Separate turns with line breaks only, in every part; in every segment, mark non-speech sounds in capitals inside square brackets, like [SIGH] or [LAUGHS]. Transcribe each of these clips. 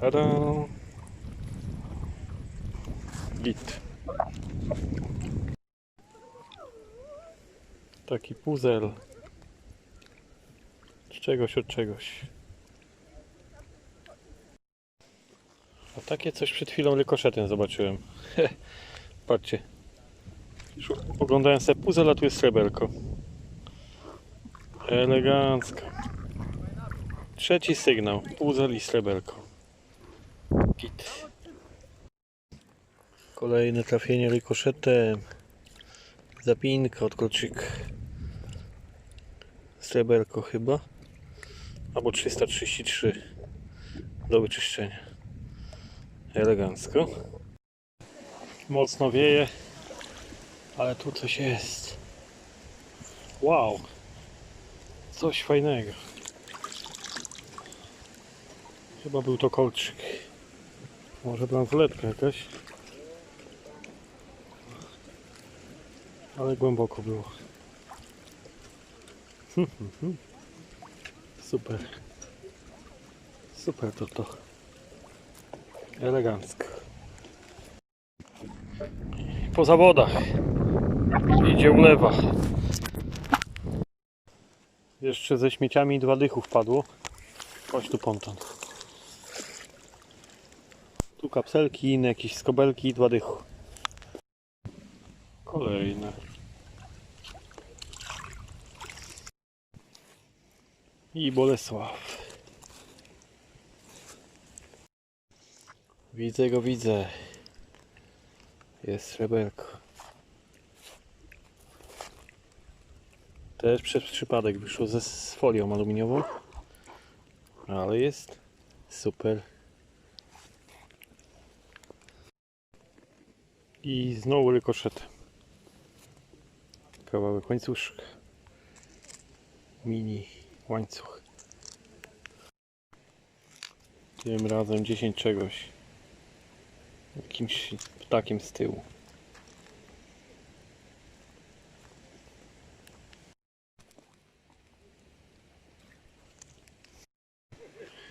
Tada! Git. Taki puzzle. Z czegoś od czegoś. A takie coś przed chwilą rykoszetem zobaczyłem. [LAUGHS] Patrzcie. Oglądałem sobie puzzle, a tu jest sreberko. Elegancko. Trzeci sygnał. Puzzle i sreberko. Kolejne trafienie rykoszetem. Zapinka od kolczyka. Sreberko chyba. Albo 333 do wyczyszczenia. Elegancko. Mocno wieje, ale tu coś jest. Wow. Coś fajnego. Chyba był to kolczyk. Może bransoletka jakaś. Ale głęboko było. [LAUGHS] Super. Super to to. Elegancko. Po zawodach. Idzie ulewa. Jeszcze ze śmieciami dwa dychów padło. Chodź tu ponton. Kapselki, inne jakieś skobelki i dwa dychu. Kolejne. I Bolesław. Widzę go, widzę. Jest sreberko. Też przez przypadek wyszło ze folią aluminiową. Ale jest super. I znowu rykoszet. Kawałek łańcuszka. Mini łańcuch. Tym razem 10 czegoś. Jakimś ptakiem z tyłu.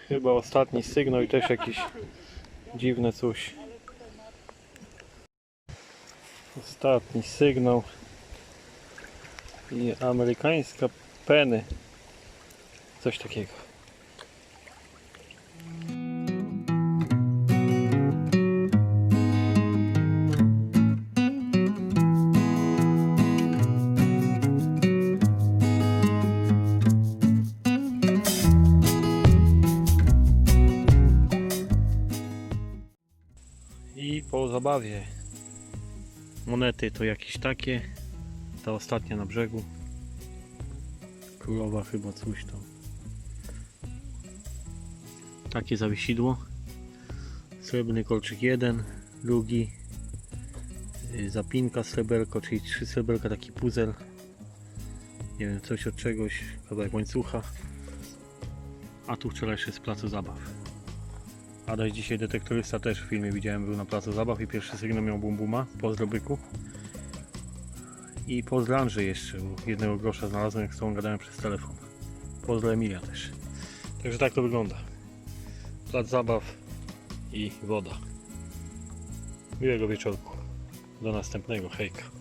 Chyba ostatni sygnał i też jakieś dziwne coś. Ostatni sygnał. I amerykańska peny. Coś takiego. I po zabawie monety to jakieś takie. Ta ostatnia na brzegu. Królowa chyba coś tam. Takie zawisidło. Srebrny kolczyk jeden, drugi. y, Zapinka sreberko, czyli trzy sreberka, taki puzzle. Nie wiem, coś od czegoś, kawałek łańcucha. A tu wczorajszy z placu zabaw. Adaś dzisiaj detektorysta też w filmie widziałem, był na placu zabaw i pierwszy sygnał miał bum buma, pozdro byku. I pozdro Andrzej jeszcze, jednego grosza znalazłem jak z tą gadałem przez telefon. Pozdro Emilia też. Także tak to wygląda. Plac zabaw i woda. Miłego wieczorku. Do następnego, hejka.